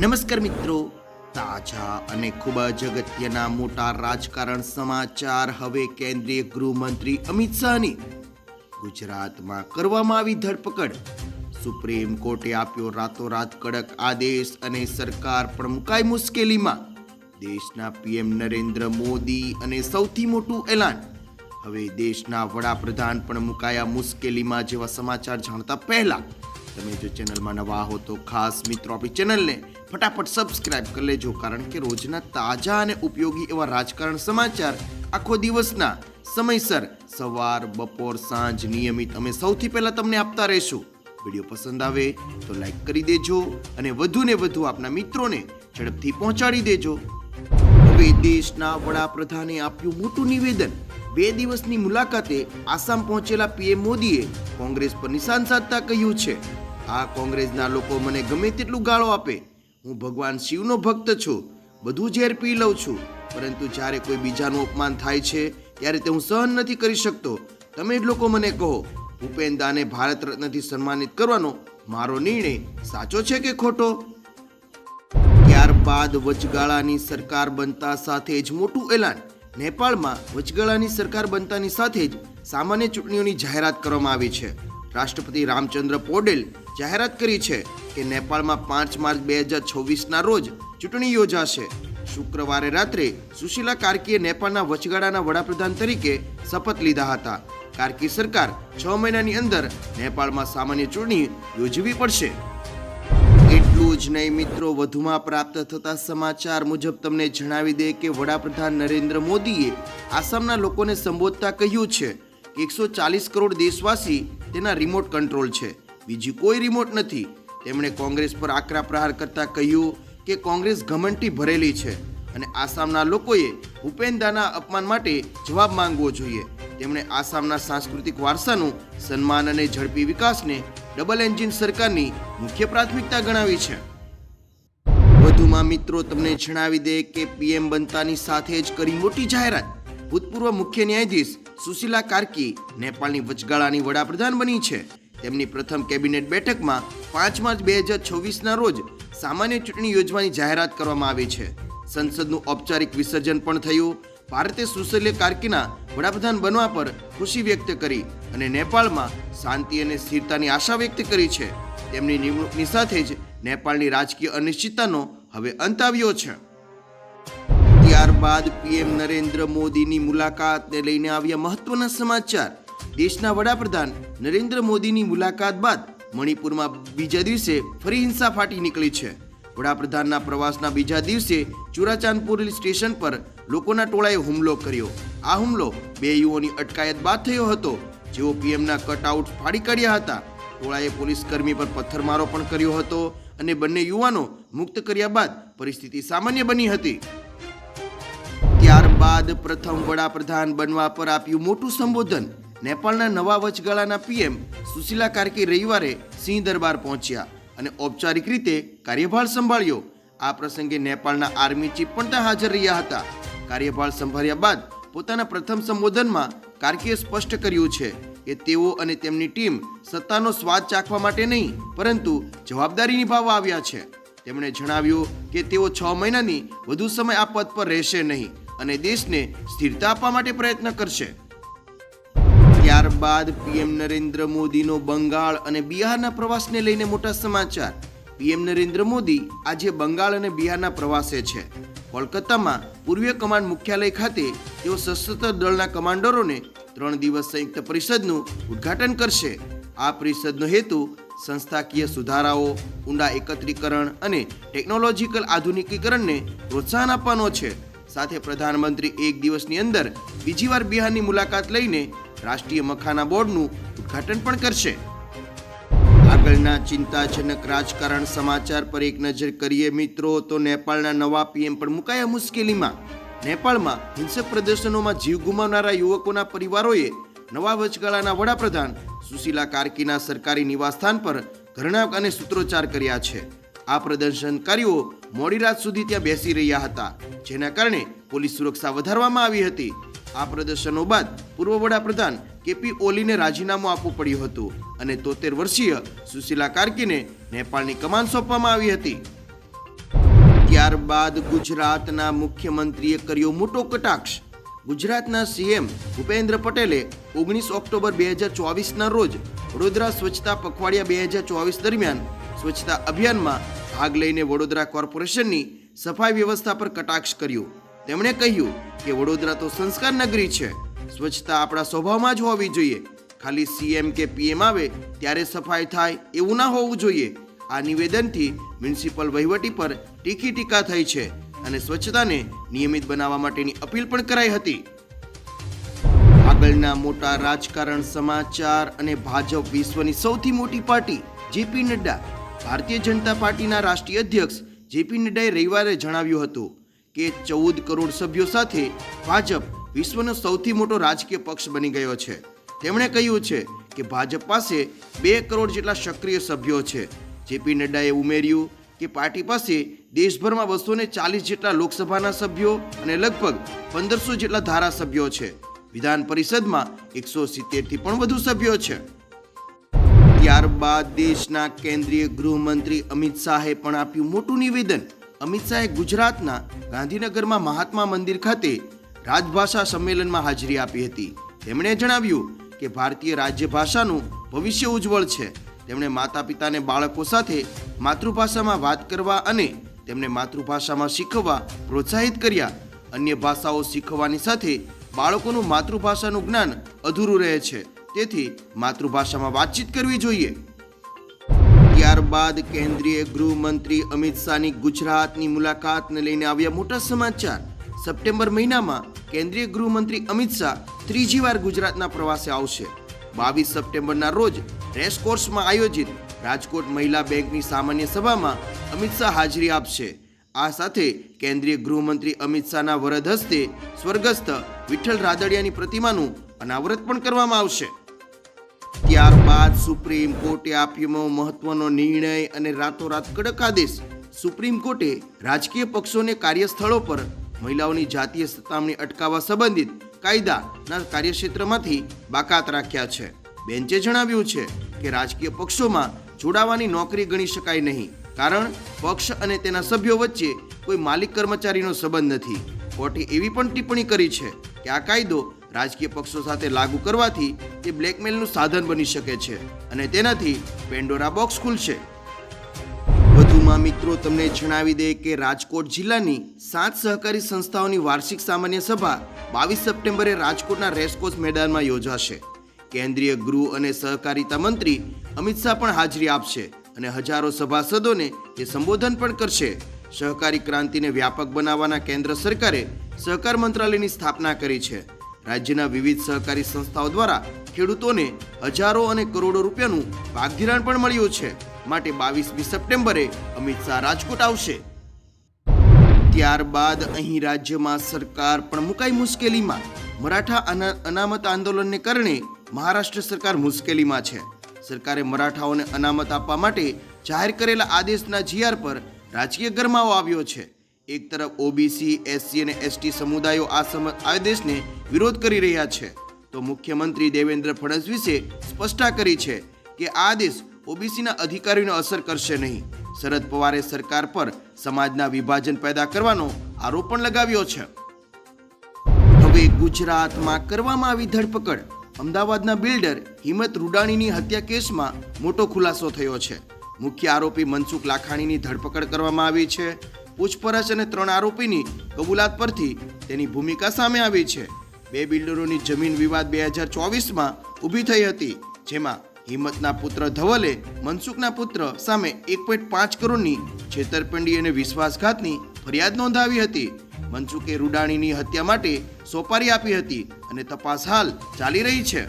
નમસ્કાર મિત્રો. તાજા અને ખૂબ જ અગત્યના મોટા રાજકારણ સમાચાર હવે કેન્દ્રીય ગૃહમંત્રી અમિત શાહની. ગુજરાતમાં કરવામાં આવી ધરપકડ. સુપ્રીમ કોર્ટે આપ્યો રાતોરાત કડક આદેશ અને સરકાર પણ મુકાઈ મુશ્કેલીમાં. દેશના પીએમ નરેન્દ્ર મોદી અને સૌથી મોટું એલાન. હવે દેશના વડાપ્રધાન પણ મુકાયા મુશ્કેલીમાં જેવા સમાચાર જાણતા પહેલા તમે જો ચેનલમાં નવા હો તો ખાસ મિત્રો આપણી ચેનલને ફટાફટ સબસ્ક્રાઇબ કરી લેજો, કારણ કે રોજના તાજા અને ઉપયોગી એવા રાજકારણ સમાચાર આખો દિવસના સમયસર સવાર, બપોર, સાંજ નિયમિત અમે સૌથી પહેલા તમને આપતા રહીશું. વીડિયો પસંદ આવે તો લાઈક કરી દેજો અને વધુને વધુ આપના મિત્રોને ઝડપથી પહોંચાડી દેજો. હવે દેશના વડાપ્રધાને આપ્યું મોટું નિવેદન. બે દિવસની મુલાકાતે આસામ પહોંચેલા પીએમ મોદીએ કોંગ્રેસ પર નિશાન સાધતા કહ્યું છે. આ કોંગ્રેસના લોકો મને ગમે તેટલું ગાળો આપે. હું ભગવાન શિવનો ભક્ત છું. બધું ઝેર પી લઉં છું. પરંતુ જ્યારે કોઈ બીજાનું અપમાન થાય છે, ત્યારે તે હું સહન નથી કરી શકતો. તમે જ લોકો મને કહો ભૂપેન દાને ભારત રત્નથી સન્માનિત કરવાનો મારો નિર્ણય સાચો છે કે ખોટો? ત્યારબાદ વચગાળાની સરકાર બનતા સાથે જ મોટું એલાન. નેપાળમાં વચગાળાની સરકાર બનતાની સાથે જ સામાન્ય ચૂંટણીઓની જાહેરાત કરવામાં આવી છે. રાષ્ટ્રપતિ રામચંદ્ર પોડેલ જાહેરાત કરી છે કે નેપાળમાં પાંચ માર્ચ બે હજાર છવ્વીસના રોજ ચૂંટણી યોજાશે. શુક્રવારે રાત્રે સુશીલા કાર્કીએ નેપાળના વચગાળાના વડાપ્રધાન તરીકે શપથ લીધા હતા. કાર્કી સરકાર છ મહિનાની અંદર નેપાળમાં સામાન્ય ચૂંટણી યોજવી પડશે. એટલું જ નહીં મિત્રો, વધુમાં પ્રાપ્ત થતા સમાચાર મુજબ તમને જણાવી દે કે વડાપ્રધાન નરેન્દ્ર મોદીએ આસામના લોકોને સંબોધતા કહ્યું છે કે એકસો ચાલીસ કરોડ દેશવાસી તેના રિમોટ કંટ્રોલ છે. બીજી કોઈ રિમોટ નથી. તેમણે કોંગ્રેસ પર આકરા પ્રહાર કરતા કહ્યું કે કોંગ્રેસ ઘમંડથી ભરેલી છે અને આસામના લોકોએ ઉપેન્દાના અપમાન માટે જવાબ માંગવો જોઈએ. તેમણે આસામના સાંસ્કૃતિક વારસાનું સન્માન અને ઝડપી વિકાસને ડબલ એન્જિન સરકારની મુખ્ય પ્રાથમિકતા ગણાવી છે. વધુમાં મિત્રો, તમને જણાવી દે કે પીએમ બનતાની સાથે જ કરી મોટી જાહેરાત. ભૂતપૂર્વ મુખ્ય ન્યાયાધીશ સુશીલા કાર્કી નેપાળની વચગાળાની વડાપ્રધાન બની છે. તેમની પ્રથમ કેબિનેટ બેઠકમાં પાંચ માર્ચ બે હજાર છવ્વીસના રોજ સામાન્ય ચૂંટણી યોજવાની જાહેરાત કરવામાં આવી છે. સંસદનું ઔપચારિક વિસર્જન પણ થયું. ભારતે સુશલ્ય કાર્કીના વડાપ્રધાન બનવા પર ખુશી વ્યક્ત કરી અને નેપાળમાં શાંતિ અને સ્થિરતાની આશા વ્યક્ત કરી છે. તેમની નિમણૂકની સાથે જ નેપાળની રાજકીય અનિશ્ચિતતાનો હવે અંત આવ્યો છે. ત્યારબાદ પીએમ નરેન્દ્ર મોદીની મુલાકાતને લઈને આવ્યા મહત્વના સમાચાર. દેશના વડાપ્રધાન નરેન્દ્ર મોદીની મુલાકાત બાદ મણિપુરમાં બીજા દિવસે ફરી હિંસા ફાટી નીકળી છે. વડાપ્રધાનના પ્રવાસના બીજા દિવસે ચુરાચાંદપુર સ્ટેશન પર લોકોના ટોળાએ હુમલો કર્યો. આ હુમલો બે યુવોની અટકાયત બાદ થયો હતો. જેઓ પીએમના કટઆઉટ ફાડી કાઢ્યા હતા. ટોળાએ પોલીસ કર્મી પર પથ્થરમારો પણ કર્યો હતો અને બંને યુવાનો મુક્ત કર્યા બાદ પરિસ્થિતિ સામાન્ય બની હતી. ત્યારબાદ પ્રથમ વડાપ્રધાન બનવા પર આપ્યું મોટું સંબોધન. નેપાળના નવા વચગાળાના પીએમ સુશીલા કાર્કી રવિવારે સિંહ દરબાર પહોંચ્યા અને ઔપચારિક રીતે કાર્યભાર સંભાળ્યો. આ પ્રસંગે નેપાળના આર્મી ચીફ પણ ત્યાં હાજર રહ્યા હતા. કાર્યભાર સંભાળ્યા બાદ પોતાના પ્રથમ સંબોધનમાં કાર્કીએ સ્પષ્ટ કર્યું છે કે તેઓ અને તેમની ટીમ સત્તાનો સ્વાદ ચાખવા માટે નહીં, પરંતુ જવાબદારી નિભાવવા આવ્યા છે. તેમણે જણાવ્યું કે તેઓ છ મહિનાની વધુ સમય આ પદ પર રહેશે નહીં અને દેશને સ્થિરતા આપવા માટે પ્રયત્ન કરશે. ત્યારબાદ પીએમ નરેન્દ્ર મોદીનો બંગાળ અને બિહારના પ્રવાસને લઈને મોટા સમાચાર. પીએમ નરેન્દ્ર મોદી આજે બંગાળ અને બિહારના પ્રવાસે છે. કોલકાતામાં પૂર્વીય કમાન્ડ મુખ્યાલય ખાતે તેઓ સશસ્ત્ર દળના કમાન્ડરોને ત્રણ દિવસ સંયુક્ત પરિષદનું ઉદ્ઘાટન કરશે. આ પરિષદનો હેતુ સંસ્થાકીય સુધારાઓ, ઊંડા એકત્રીકરણ અને ટેકનોલોજીકલ આધુનિકીકરણને પ્રોત્સાહન આપવાનો છે. સાથે પ્રધાનમંત્રી એક દિવસની અંદર બીજી વાર બિહારની મુલાકાત લઈને રાષ્ટ્રીય મખાના બોર્ડનું ઉદ્ઘાટન પણ કરશે. આગળના ચિંતાજનક રાજકારણ સમાચાર પર એક નજર કરીએ મિત્રો, તો નેપાળના નવા પીએમ પણ મુકાયા મુશ્કેલીમાં. નેપાળમાં હિંસક પ્રદર્શનોમાં જીવ ગુમાવનારા યુવકોના પરિવારોએ નવા વચગાળાના વડાપ્રધાન સુશીલા કાર્કીના સરકારી નિવાસસ્થાન પર ઘરણા અને સૂત્રોચ્ચાર કર્યા છે. આ પ્રદર્શનકારીઓ મોડી રાત સુધી ત્યાં બેસી રહ્યા હતા, જેના કારણે પોલીસ સુરક્ષા વધારવામાં આવી હતી. આ પ્રદર્શનો બાદ પૂર્વ વડાપ્રધાન કેપી ઓલીને રાજીનામું આપવું પડ્યું હતું અને તોતેર વર્ષીય સુશીલા કાર્કીને નેપાળની કમાન સોંપવામાં આવી હતી. ત્યારબાદ ગુજરાતના મુખ્યમંત્રીએ કર્યો મોટો કટાક્ષ. ગુજરાતના સીએમ ભૂપેન્દ્ર પટેલે ઓગણીસ ઓક્ટોબર બે હજાર ચોવીસના રોજ વડોદરા સ્વચ્છતા પખવાડિયા બે હજાર ચોવીસ દરમિયાન સ્વચ્છતા અભિયાનમાં ભાગ લઈને વડોદરા કોર્પોરેશનની સફાઈ વ્યવસ્થા પર કટાક્ષ કર્યો. તેમણે કહ્યું કે વડોદરા તો સંસ્કાર નગરી છે. સ્વચ્છતા આપણા સ્વભાવમાં જ હોવી જોઈએ. ખાલી સીએમ કે પીએમ આવે ત્યારે સફાઈ થાય એવું ના હોવું જોઈએ. આ નિવેદનથી મ્યુનિસિપલ વહીવટી પર ટીકી ટીકા થઈ છે અને સ્વચ્છતાને નિયમિત બનાવવા માટેની અપીલ પણ કરાઈ હતી. આગળના મોટા રાજકારણ, સમાચાર અને ભાજપ વિશ્વની સૌથી મોટી પાર્ટી જેપી નડ્ડા, ભારતીય જનતા પાર્ટીના રાષ્ટ્રીય અધ્યક્ષ જેપી નડ્ડાએ રવિવારે જણાવ્યું હતું. કે ચૌદ કરોડ સભ્યો સાથે ભાજપ વિશ્વનો સૌથી મોટો રાજકીય પક્ષ બની ગયો છે. તેમણે કહ્યું છે કે ભાજપ પાસે બે કરોડ જેટલા સક્રિય સભ્યો છે. જેપી નડ્ડાએ ઉમેર્યું કે પાર્ટી પાસે દેશભરમાં બસો ને ચાલીસ જેટલા લોકસભાના સભ્યો અને લગભગ પંદરસો જેટલા ધારાસભ્યો છે. વિધાન પરિષદમાં એકસો સિત્તેરથી પણ વધુ સભ્યો છે. ત્યારબાદ દેશના કેન્દ્રીય ગૃહમંત્રી અમિત શાહે પણ આપ્યું મોટું નિવેદન. અમિત શાહે ગુજરાતના ગાંધીનગરમાં મહાત્મા મંદિર ખાતે રાજભાષા સંમેલનમાં હાજરી આપી હતી. તેમણે જણાવ્યું કે ભારતીય રાજ્યભાષાનું ભવિષ્ય ઉજ્જવળ છે. તેમણે માતા પિતાને બાળકો સાથે માતૃભાષામાં વાત કરવા અને તેમને માતૃભાષામાં શીખવવા પ્રોત્સાહિત કર્યા. અન્ય ભાષાઓ શીખવવાની સાથે બાળકોનું માતૃભાષાનું જ્ઞાન અધૂરું રહે છે. તેથી માતૃભાષામાં વાતચીત કરવી જોઈએ. ત્યારબાદ કેન્દ્રીય ગૃહમંત્રી અમિત શાહની ગુજરાતની મુલાકાતને લઈને આવ્યા મોટા સમાચાર. સપ્ટેમ્બર મહિનામાં કેન્દ્રીય ગૃહમંત્રી અમિત શાહ ત્રીજી વાર ગુજરાતના પ્રવાસે આવશે. બાવીસ સપ્ટેમ્બરના રોજ રેસકોર્સમાં આયોજિત રાજકોટ મહિલા બેંકની સામાન્ય સભામાં અમિત શાહ હાજરી આપશે. આ સાથે કેન્દ્રીય ગૃહમંત્રી અમિત શાહના વરદ હસ્તે સ્વર્ગસ્થ વિઠ્ઠલ રાદડિયાની પ્રતિમાનું અનાવરત પણ કરવામાં આવશે. ત્યારબાદ સુપ્રીમ કોર્ટે આપ્યો મહત્વનો નિર્ણય અને રાતોરાત કડક આદેશ. સુપ્રીમ કોર્ટે રાજકીય પક્ષોને કાર્યસ્થળો પર મહિલાઓની જાતીય સતામણી અટકાવવા સંબંધિત કાયદાના કાર્યક્ષેત્રમાંથી બાકાત રાખ્યા છે. બેન્ચે જણાવ્યું છે કે રાજકીય પક્ષોમાં જોડાવાની નોકરી ગણી શકાય નહીં, કારણ પક્ષ અને તેના સભ્યો વચ્ચે કોઈ માલિક કર્મચારીનો સંબંધ નથી. કોર્ટે એવી પણ ટિપ્પણી કરી છે કે આ કાયદો રાજકીય પક્ષો સાથે લાગુ કરવાથી તે બ્લેકમેલનું સાધન બની શકે છે અને તેનાથી પેન્ડોરા બોક્સ ખુલશે. વધુમાં મિત્રો, તમને જણાવી દે કે રાજકોટ જિલ્લાની સાત સહકારી સંસ્થાઓની વાર્ષિક સામાન્ય સભા બાવીસ સપ્ટેમ્બરે રાજકોટના રેસકોર્સ મેદાનમાં યોજાશે. કેન્દ્રીય ગૃહ અને સહકારિતા મંત્રી અમિત શાહ પણ હાજરી આપશે અને હજારો સભાસદોને તે સંબોધન પણ કરશે. સહકારી ક્રાંતિને વ્યાપક બનાવવાના કેન્દ્ર સરકારે સહકાર મંત્રાલયની સ્થાપના કરી છે. રાજ્યના વિવિધ સહકારી સંસ્થાઓ દ્વારા ખેડૂતોને હજારો અને કરોડો રૂપિયાનું ભાગધિરાણ પણ મળ્યું છે. માટે બાવીસમી સપ્ટેમ્બરે અમિત શાહ રાજકોટ આવશે. ત્યારબાદ અહીં રાજ્યમાં સરકાર પણ મુકાઈ મુશ્કેલીમાં. મરાઠા અનામત આંદોલનને કારણે મહારાષ્ટ્ર સરકાર મુશ્કેલીમાં છે. સરકારે મરાઠાઓને અનામત આપવા માટે જાહેર કરેલા આદેશના જીઆર પર રાજકીય ગરમાવો આવ્યો છે. એક તરફ ઓબીસી એસસી અને એસટી સમુદાયો આ સમ આદેશને વિરોધ કરી રહ્યા છે. તો મુખ્યમંત્રી દેવેન્દ્ર ફડણવીસે સ્પષ્ટતા કરી છે કે આ આદેશ ઓબીસીના અધિકારીઓને અસર કરશે નહીં. શરદ પવારે સરકાર પર સમાજના વિભાજન પેદા કરવાનો આરોપ પણ લગાવ્યો છે. હવે ગુજરાતમાં કરવામાં આવી ધરપકડ. અમદાવાદના બિલ્ડર હિંમત રૂડાણીની હત્યા કેસમાં મોટો ખુલાસો થયો છે. મુખ્ય આરોપી મનસુખ લાખાણીની ધરપકડ કરવામાં આવી છે. પૂછપરછ અને ત્રણ આરોપીની કબૂલાત પરથી તેની ભૂમિકા સામે આવી છે. બે બિલ્ડરોની જમીન વિવાદ બે હજાર ચોવીસમાં ઊભી થઈ હતી, જેમાં હિંમતના પુત્ર ધવલે મનસુખના પુત્ર સામે એક પોઈન્ટ પાંચ કરોડની છેતરપિંડી અને વિશ્વાસઘાતની ફરિયાદ નોંધાવી હતી. મનસુખે રૂડાણીની હત્યા માટે સોપારી આપી હતી અને તપાસ હાલ ચાલી રહી છે.